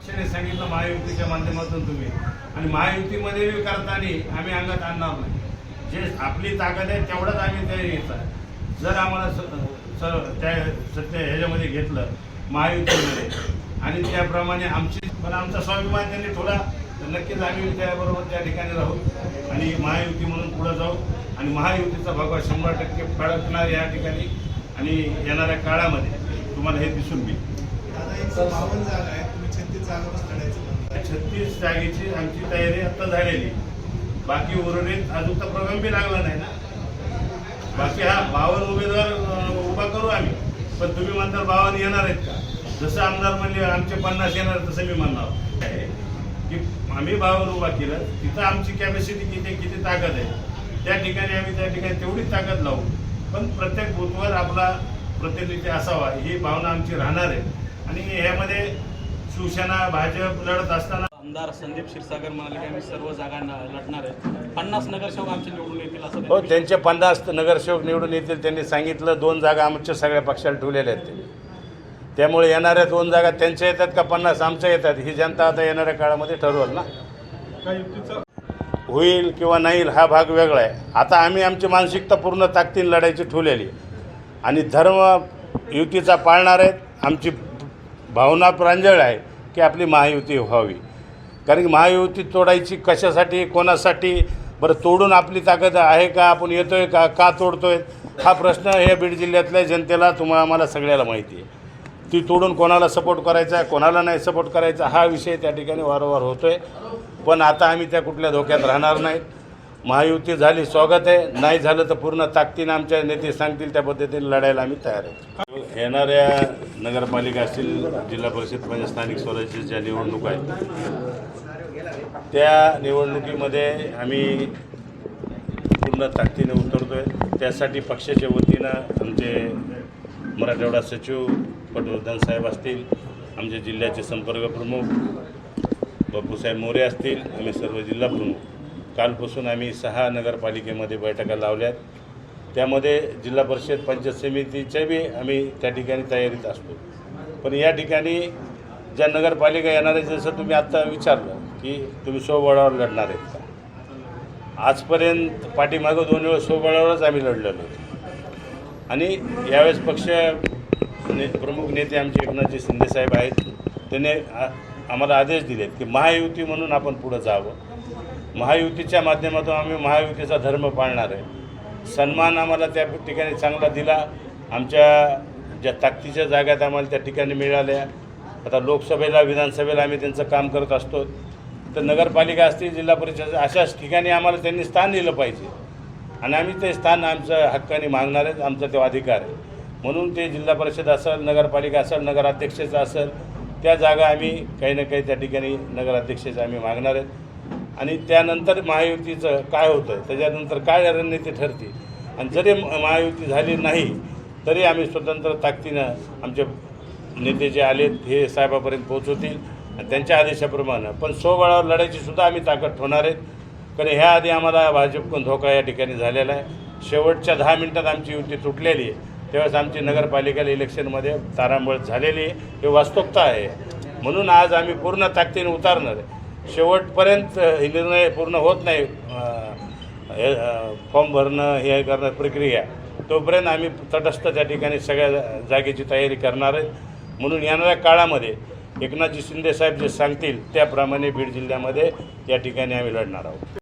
पक्षाने सांगितलं महायुतीच्या माध्यमातून तुम्ही. आणि महायुतीमध्ये बी करताना आम्ही अंगात आणणार नाही. जे आपली ताकद आहे तेवढंच आम्ही ते येतात जर आम्हाला स- त्या सत्य ह्याच्यामध्ये घेतलं महायुतीमध्ये. आणि त्याप्रमाणे आमची पण आमचा स्वाभिमान त्यांनी थोडा तर नक्कीच आम्ही त्याबरोबर त्या ठिकाणी राहू. आणि महायुती म्हणून पुढे जाऊ. आणि महायुतीचा भगवा शंभर टक्के फळकणार या ठिकाणी. आणि येणाऱ्या काळामध्ये तुम्हाला हे दिसून येईल. लढायचं छत्तीस जागेची आमची तयारी आता झालेली. बाकी उरणीत अजून तर प्रगम बी लागला नाही ना. बाकी हा बावन उमेदवार उभा करू आम्ही. पण तुम्ही म्हणता बावन येणार आहेत का? जसं आमदार म्हणले आमचे पन्नास येणार तसं मी म्हणणार आहे. की आम्ही बावन उभा केलं तिथं आमची कॅपॅसिटी किती किती ताकद आहे? त्या ठिकाणी आम्ही त्या ठिकाणी तेवढी ताकद लावू. पण प्रत्येक बूथवर आपला प्रतिनिधी असावा ही भावना आमची राहणार आहे. आणि ह्यामध्ये शिवसेना भाजप लढत असताना आमदार संदीप क्षीरसागर म्हणाले की आम्ही सर्व जागा न- लढणार आहेत. पन्नास नगरसेवक आमचे निवडून येतील असं हो त्यांनी त्यांचे पन्नास नगरसेवक निवडून येतील त्यांनी सांगितलं दोन जागा आमच्या सगळ्या पक्षाला ठेवलेल्या आहेत त्यांनी त्यामुळे येणाऱ्या दोन जागा त्यांच्या येतात का पन्नास आमच्या येतात ही जनता आता येणाऱ्या काळामध्ये ठरवल ना. होईल किंवा नाही हा भाग वेगळा आहे. आता आम्ही आमची मानसिकता पूर्ण ताकदीने लढायची ठेवलेली आहे. आणि धर्म युतीचा पाळणार आहेत आमची भावना प्रांजळ आहे की आपली महायुती व्हावी. कारण की महायुती तोडायची कशासाठी कोणासाठी बरं तोडून आपली ताकद आहे का आपण येतो आहे का का तोडतो आहे हा प्रश्न हे बीड जिल्ह्यातल्या जनतेला तुम्हाला आम्हाला सगळ्याला माहिती आहे. ती तोडून कोणाला सपोर्ट करायचा आहे कोणाला नाही सपोर्ट करायचा हा विषय त्या ठिकाणी वारंवार होतो आहे पण आता आम्ही त्या कुठल्या धोक्यात राहणार नाहीत. महायुती झाली स्वागत आहे. नाही झालं तर पूर्ण ताकदीनं आमच्या नेते सांगतील त्या पद्धतीने लढायला आम्ही तयार आहे. येणाऱ्या नगरपालिका असतील जिल्हा परिषद म्हणजे स्थानिक स्वराज्य ज्या निवडणूक आहेत त्या निवडणुकीमध्ये आम्ही पूर्ण ताकदीने उतरतो आहे त्यासाठी पक्षाच्या वतीनं आमचे मराठवाडा सचिव पटवर्धन साहेब असतील आमचे जिल्ह्याचे संपर्क प्रमुख बापूसाहेब मोरे असतील आम्ही सर्व जिल्हा प्रमुख. कालपासून आम्ही सहा नगरपालिकेमध्ये बैठका लावल्यात. त्यामध्ये जिल्हा परिषद पंचायत समितीच्या बी आम्ही त्या ठिकाणी तयारीत असतो. पण या ठिकाणी ज्या नगरपालिका येणार आहे जसं तुम्ही आत्ता विचारलं की तुम्ही सोबळावर लढणार आहेत का? आजपर्यंत पाठीमागं दोन वेळा सोबळावरच आम्ही लढलेलो होतो. आणि यावेळेस पक्ष ने प्रमुख नेते आमचे एकनाथजी शिंदेसाहेब आहेत. त्यांनी आम्हाला आदेश दिलेत की महायुती म्हणून आपण पुढं जावं. महायुतीच्या माध्यमातून आम्ही महायुतीचा धर्म पाळणार आहे. सन्मान आम्हाला त्या ठिकाणी चांगला दिला. आमच्या ज्या ताकदीच्या जागात आम्हाला त्या ठिकाणी मिळाल्या. आता लोकसभेला विधानसभेला आम्ही त्यांचं काम करत असतो. तर नगरपालिका असतील जिल्हा परिषद अशाच ठिकाणी आम्हाला त्यांनी स्थान दिलं पाहिजे. आणि आम्ही ते स्थान आमचं हक्काने मागणार आहेत आमचा तो अधिकार आहे. म्हणून ते जिल्हा परिषद असेल नगरपालिका असेल नगराध्यक्षाचं असेल त्या जागा आम्ही काही ना काही त्या ठिकाणी नगराध्यक्षाचं आम्ही मागणार आहेत. आणि त्यानंतर महायुतीचं काय होतं त्याच्यानंतर काय रणनीती ठरते? आणि जरी म- महायुती झाली नाही तरी आम्ही स्वतंत्र ताकदीनं आमचे नेते जे आलेत हे साहेबापर्यंत पोहोचवतील आणि त्यांच्या आदेशाप्रमाणे. पण स्वबळावर लढायची सुद्धा आम्ही ताकद ठेवणार आहेत. कारण ह्या आधी आम्हाला भाजपकडून धोका या ठिकाणी झालेला आहे. शेवटच्या दहा मिनिटात आमची युती तुटलेली आहे. त्यावेळेस आमची नगरपालिकेला इलेक्शनमध्ये तारांबळ झालेली आहे. हे वास्तवता आहे. म्हणून आज आम्ही पूर्ण ताकदीने उतारणार आहे. शेवटपर्यंत हे निर्णय पूर्ण होत नाही हे, फॉर्म भरणं हे करणं प्रक्रिया. तोपर्यंत आम्ही तटस्थ त्या ठिकाणी सगळ्या जागेची तयारी करणार आहे. म्हणून येणाऱ्या काळामध्ये एकनाथजी शिंदे साहेब जे सांगतील त्याप्रमाणे बीड जिल्ह्यामध्ये या ठिकाणी आम्ही लढणार आहोत.